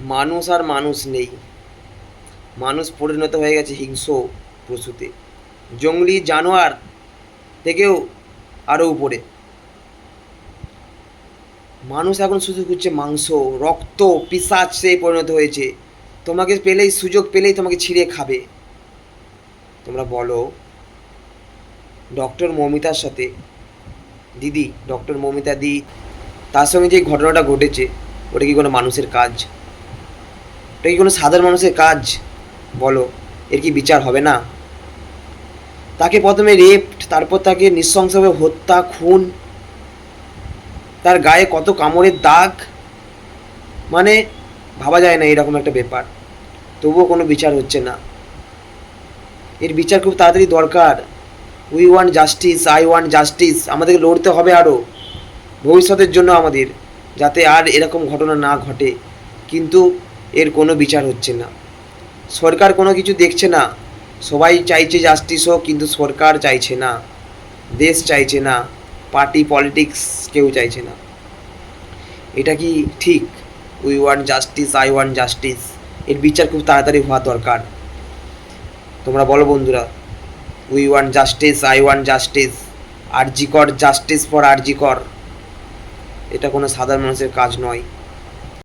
মানুষ আর মানুষ নেই। মানুষ পরিণত হয়ে গেছে হিংস্র পশুতে জঙ্গলি জানোয়ার থেকেও আরও উপরে। মানুষ এখন শুধু খুঁজছে মাংস, রক্ত, পিসাচে পরিণত হয়েছে। তোমাকে পেলেই, সুযোগ পেলেই তোমাকে ছিঁড়ে খাবে। তোমরা বলো, ডক্টর মৌমিতার সাথে, দিদি, ডক্টর মৌমিতা দি, তার সঙ্গে যে ঘটনাটা ঘটেছে, ওটা কি কোনো মানুষের কাজ? ওটা কি কোনো সাধারণ মানুষের কাজ? বলো, এর কি বিচার হবে না? তাকে প্রথমে রেপ তারপর তাকে নৃশংসভাবে হত্যা, খুন, তার গায়ে কত কামড়ের দাগ? মানে ভাবা যায় না এরকম একটা ব্যাপার। তবুও কোনো বিচার হচ্ছে না। এর বিচার খুব তাড়াতাড়ি দরকার। We want justice I want justice আমাদেরকে লড়তে হবে আরও ভবিষ্যতের জন্য আমাদের, যাতে আর এরকম ঘটনা না ঘটে। কিন্তু এর কোনো বিচার হচ্ছে না। সরকার কোনো কিছু দেখছে না। সবাই চাইছে জাস্টিস হোক, কিন্তু সরকার চাইছে না। দেশ চাইছে না। পার্টি পলিটিক্স কেউ চাইছে না। এটা কি ঠিক? We want justice I want justice এর বিচার খুব তাড়াতাড়ি হওয়া দরকার। তোমরা বলো বন্ধুরা we want justice I want justice RG Kar justice for আরজি কর। এটা কোনো সাধারণ মানুষের কাজ নয়।